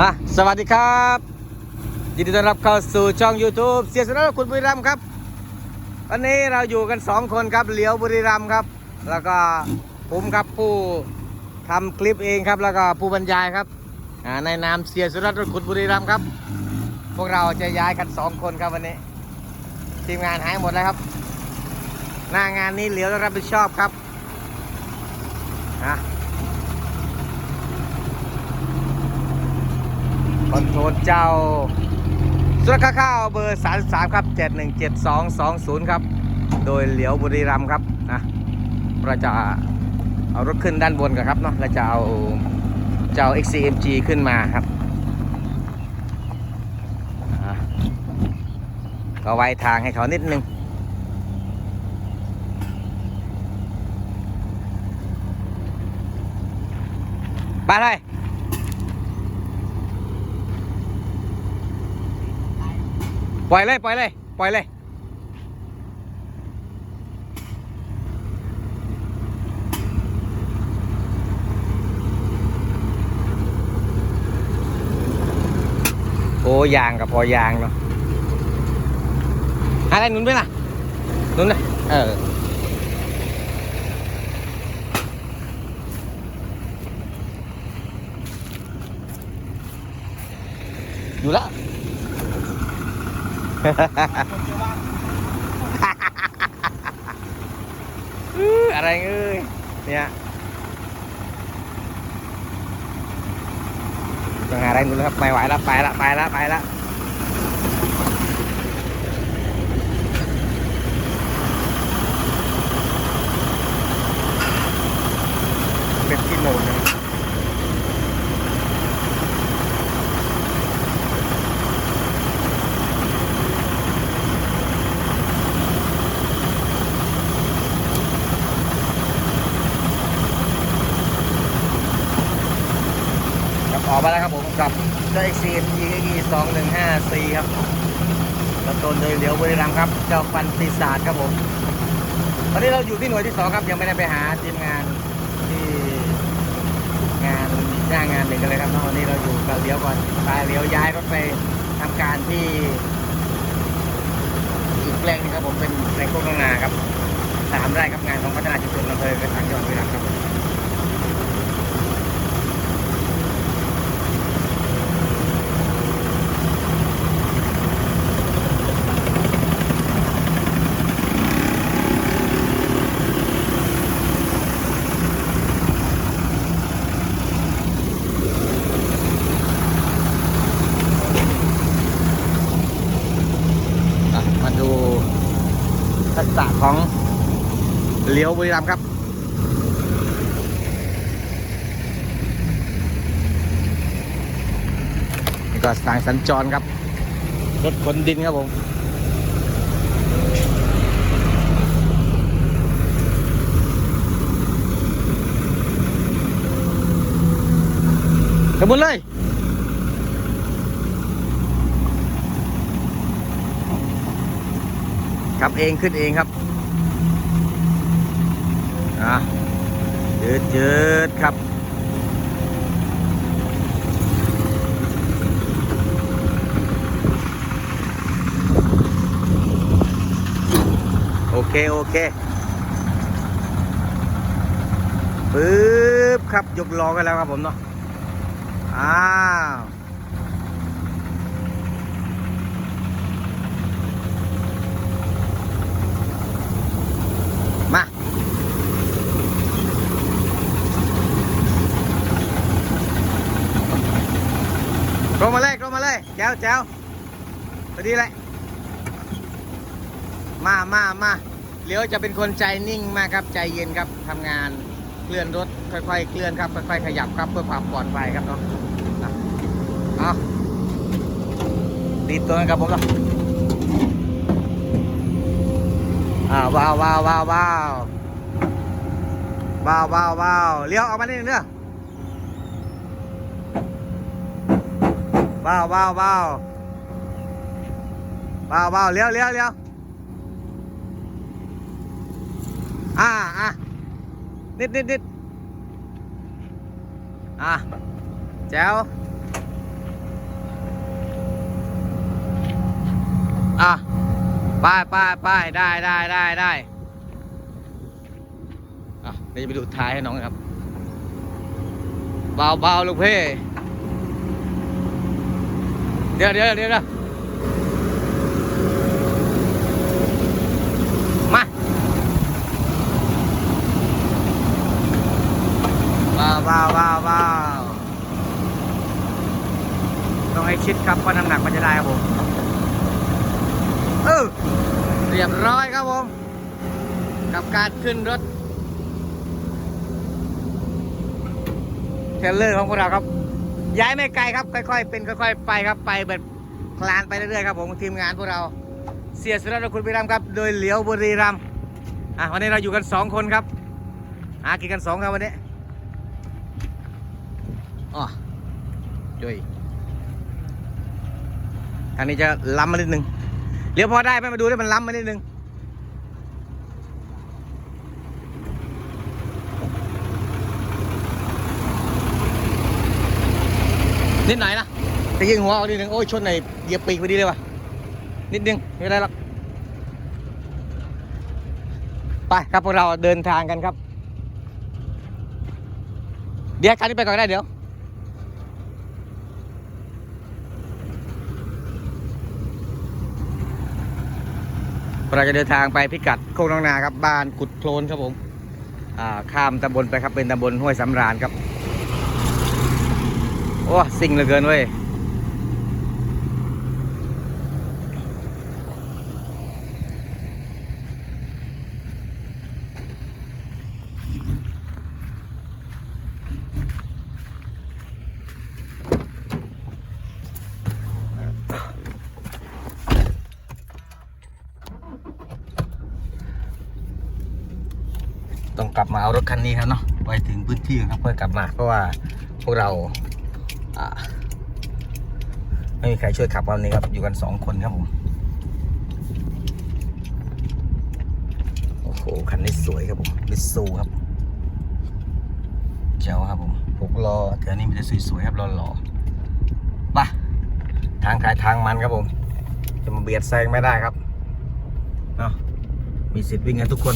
ฮะสวัสดีครับยินดีต้อนรับเข้าสู่ช่อง YouTube เสียสนะคุณบุรีรัมย์ครับ วันนี้เราอยู่กัน 2 คนครับเหลียวบุรีรัมย์ครับ แล้วก็ผมครับผู้ทำคลิปเองครับ แล้วก็ผู้บรรยายครับอ่าในนามเสียสุรัตน์รถขุดบุรีรัมย์ครับ พวกเราจะย้ายกัน 2 คนครับวันนี้ ทีมงานหายหมดแล้วครับ หน้างานนี้เหลียวรับผิดชอบครับอะ คอนโทรลเจ้า สุรคาข้าวเบอร์33ครับ717220ครับ โดยเหลียวบุรีรัมย์ครับนะเราจะเอารถขึ้นด้านบนกันครับเนาะเราจะเอาเจ้า XCMG ขึ้นมาครับก็ไว้ทางให้เขานิดนึงไปเลย ปล่อยเลยปล่อยเลยปล่อยเลยโอ้ยางกับพอยางเนาะอะไรนุนไปล่ะนุนนะเอออยู่แล้ว อื้ออะไรเอ้ยเนี่ยต้องหาอะไรดูแล้วครับไม่ไหวแล้วไปละไปละไปละเป็นที่โน่นนะครับ ออกมาแล้วครับผมกับเจ้า XCMG สองหนึ่งห้าสี่ครับกระต้นโดยเหลียวบรีรัมครับ เจ้าฟันปีศาจครับผม ตอนนี้เราอยู่ที่หน่วยที่สองครับ ยังไม่ได้ไปหาทีมงานที่งานจ้างงานหนึ่งกันเลยครับเนาะวันนี้เราอยู่กับเลี้ยวก่อนไปเลี้ยวย้ายรถไปทำการที่อีกแปลงหนึงครับผมเป็นแปลงโคกน้งนาครับสามไร่ครับงานของพัฒนาชุมชนอำเภอกระสังจังหวัดบุรีรัมย์ครับอะมาดูทักษะ ของเลี้ยวบุรีรัมย์ครับนี่ก็ทางสัญจรครับ รถขนดินครับผมขบวนเลยขับเองขึ้นเองครับ อะ ยืดยืดครับ โอเค โอเคปึ๊บครับยกล้อกันแล้วครับผมเนาะอ้าว มา ลงมาเลยลงมาเลย แจ้วแจ้วพอดีเลยมามามาเลี้ยวจะเป็นคนใจนิ่งมากครับใจเย็นครับทำงานเคลื่อนรถค่อยๆเคลื่อนครับค่อยๆขยับครับเพื่อความปลอดภัยครับเนาะเอาตีตัวกันครับผมเนาะอ่าว้าวว้าวว้าวว้าวว้าวว้าวว้าวเลี้ยวออกมานิดนึงเด้อ ว้าวว้าวว้าวว้าวว้าวเลี้ยวเลี้ยวเลี้ยวอ่าอะนิดนิดนิดอะแจ๋วอะไปไปไปได้ได้ได้ได้อะนี่ไปดูท้ายให้น้องครับเบาเบาลูกเพ่ ดี๋ยวเดี๋ยวเดี๋ยวเดี๋ยวมา ว้าวว้าวว้าวว้าวต้องให้ชิดครับเพราน้ำหนักมันจะได้ครับผม เออ เรียบร้อยครับผม กับการขึ้นรถเทรลเลอร์ของพวกเราครับ ย้ายไม่ไกลครับ ค่อยๆ เป็นค่อยๆ ไปครับไปแบบคลานไปเรื่อยๆครับผมทีมงานพวกเรา เสียสุรคุณบุรีรัมครับ โดยเหลียวบุรีรัมอะวันนี้เราอยู่กันสองคนครับหากินกันสองครับวันนี้อ๋อด้วยทางนี้จะล้ำมานิดนึงเลี้ยวพอได้ไหมมาดูได้มันล้ำมานิดนึง นิดหน่อยนะต่ยิงหัวเอานิดนึงโอ้ยชนในเหยียบปีกพอดีเลยว่ะนิดนึงไม่เป็นไรหรอกไปครับพวกเราเดินทางกันครับ เดี๋ยวการนี้ไปก่อนได้เดี๋ยวเราจะเดินทางไปพิกัดโคกน้องนาครับบ้านกุดโคลนครับผมข้ามตำบลไปครับเป็นตำบลห้วยสำราญครับ อ้สิ่งเหลือเกินเว้ยต้องกลับมาเอารถคันนี้ครับเนาะไปถึงพื้นที่ครับเพื่อกลับมาเพราะว่าพวกเรา ไม่มีใครช่วยขับวันนี้ครับ อยู่กันสองคนครับผม โอ้โห คันนี้สวยครับผมมิสูครับ เจ๋วครับผมหกล้อแถวนี้มีแต่สวยๆครับหล่อๆไปทางใครทางมันครับผม จะมาเบียดแซงไม่ได้ครับ เนาะมีสิทธิ์วิ่งกันทุกคน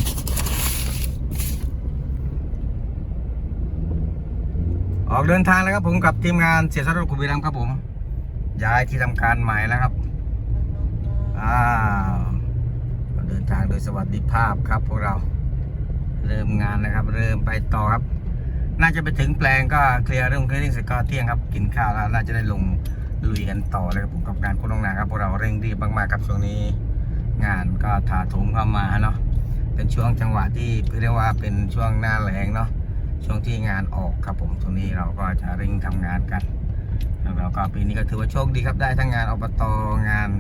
ออกเดินทางแล้วครับผมกับทีมงานเสียสละกุบิรัมครับผม ย้ายที่ทำการใหม่แล้วครับอ้าวเดินทางโดยสวัสดิภาพครับพวกเรา เริ่มงานนะครับ เริ่มไปต่อครับ น่าจะไปถึงแปลงก็เคลียร์เรื่องเคลียร์เสร็จก็เที่ยงครับกินข้าวแล้วน่าจะได้ลงลุยกันต่อเลยครับผมกับงานโคนลงนาครับพวกเราเร่งรีบมากๆครับช่วงนี้ งานก็ถาโถมเข้ามาเนาะเป็นช่วงจังหวะที่เรียกว่าเป็นช่วงหน้าแรงเนาะ ช่วงที่งานออกครับผมตรงนี้เราก็จะเร่งทำงานกันแล้วก็ปีนี้ก็ถือว่าโชคดีครับได้ทั้งงานอบตงาน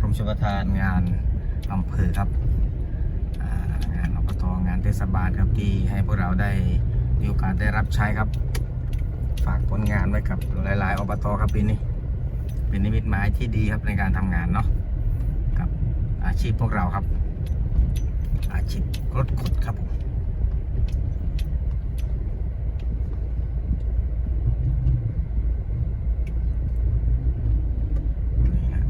กรมชลประทานงานอำเภอครับงานอบตงานเทศบาลครับที่ให้พวกเราได้มีโอกาสได้รับใช้ครับ ฝากผลงานไว้กับหลายๆอบตครับปีนี้ เป็นนิมิตหมายที่ดีครับในการทำงานเนาะกับอาชีพพวกเราครับ อาชีพรถขุดครับผม นี่ฮะ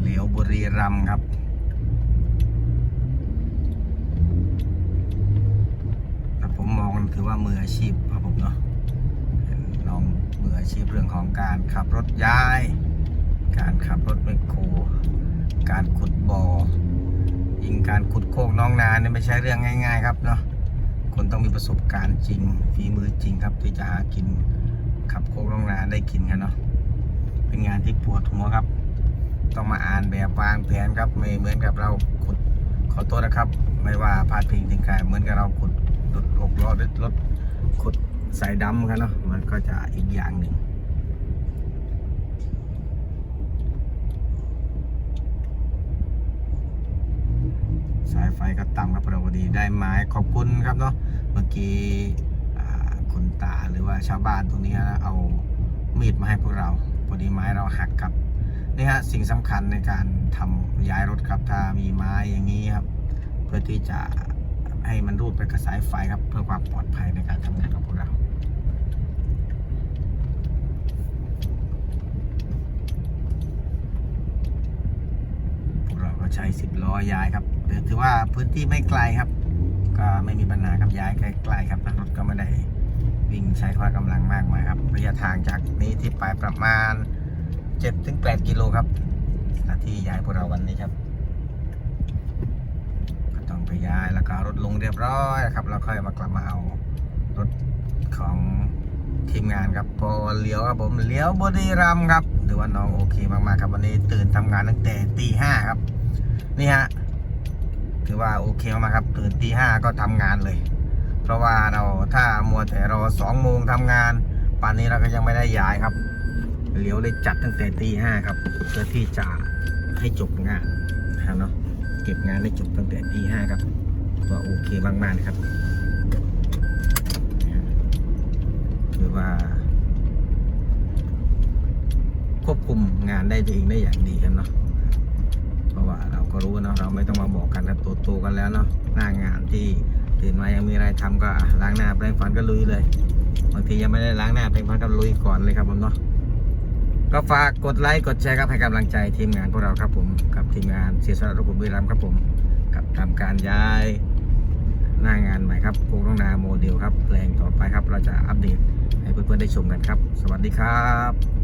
เหลียวบุ รัมย์ครับ แต่ผมมองถือว่ามืออาชีพครับผมเนาะเป็นน้องมืออาชีพเรื่องของการขับรถย้าย การขับรถไมคโคร การขุดบ่อ ยิงการขุดโคกน้องนาเนี่ยไม่ใช่เรื่องง่าย ๆ ครับเนาะ คนต้องมีประสบการณ์จริง ฝีมือจริงครับที่จะหากินขับโคกน้องนาได้กินกันเนาะ เป็นงานที่ปวดหัวครับ ต้องมาอ่านแบบวางแผนครับ ไม่เหมือนกับเราขุดขอโทษนะครับ ไม่ว่าพาดพิงถึงใครเหมือนกับเราขุดรถหกล้อรถรถขุดสายดำกันเนาะมันก็จะอีกอย่างหนึ่งสายไฟก็ต่ำครับพอดีได้ไม้ขอบคุณครับเนาะเมื่อกี้คุณตาหรือว่าชาวบ้านตรงนี้นะเอามีดมาให้พวกเราพอดีไม้เราหักครับ นี่ฮะสิ่งสำคัญในการทำย้ายรถครับถ้ามีไม้อย่างนี้ครับ เพื่อที่จะให้มันรูดไปกับสายไฟครับเพื่อความปลอดภัยในการทำงานของพวกเรานช้สิบล้อย้ายครับถือว่าพื้นที่ไม่ไกลครับ ก็ไม่มีปัญหาครับย้ายใกล้ๆครับรถก็ไม่ได้วิ่งใช้ความกำลังมากมายครับระยะทางจากนี้ที่ไปประมาณ 7-8กิโลครับที่ย้ายพวกเราวันนี้ครับก็ต้องไปย้ายแล้วก็เอารถลงเรียบร้อยนะครับแล้วค่อยมากลับมาเอารถของทีมงานครับพอเลี้ยวครับผมเลี้ยวบุรีรัมครับหรือว่าน้องโอเคมากๆครับวันนี้ตื่นทำงานตั้งแต่ตีห้าครับ นี่ฮะถือว่าโอเคมากครับ ตื่นตีห้าก็ทำงานเลย เพราะว่าเราถ้ามัวแต่รอสองโมงทำงานป่านนี้เราก็ยังไม่ได้ย้ายครับ เลี้ยวเลยจัดตั้งแต่ตีห้าครับ เพื่อที่จะให้จบงานนะเนาะเก็บงานได้จบตั้งแต่ตีห้าครับก็โอเคมากๆนะครับคือว่า ควบคุมงานได้ตัวเองได้อย่างดีกันเนาะเพราะว่าเราก็รู้เนาะเราไม่ต้องมาบอกกันครับโตๆกันแล้วเนาะหน้างานที่ตื่นมายังมีอะไรทำก็ล้างหน้าแปรงฟันก็ลุยเลยบางทียังไม่ได้ล้างหน้าแปรงฟันก็ลุยก่อนเลยครับผมเนาะ ก็ฝากกดไลค์กดแชร์ครับให้กำลังใจทีมงานพวกเราครับผมกับทีมงานเสียสละรถบุรีรัมย์ครับผมกับทำการย้ายหน้างานใหม่ครับโครงนาโมเดลครับแปลงต่อไปครับ เราจะอัปเดตให้เพื่อนๆได้ชมกันครับ สวัสดีครับ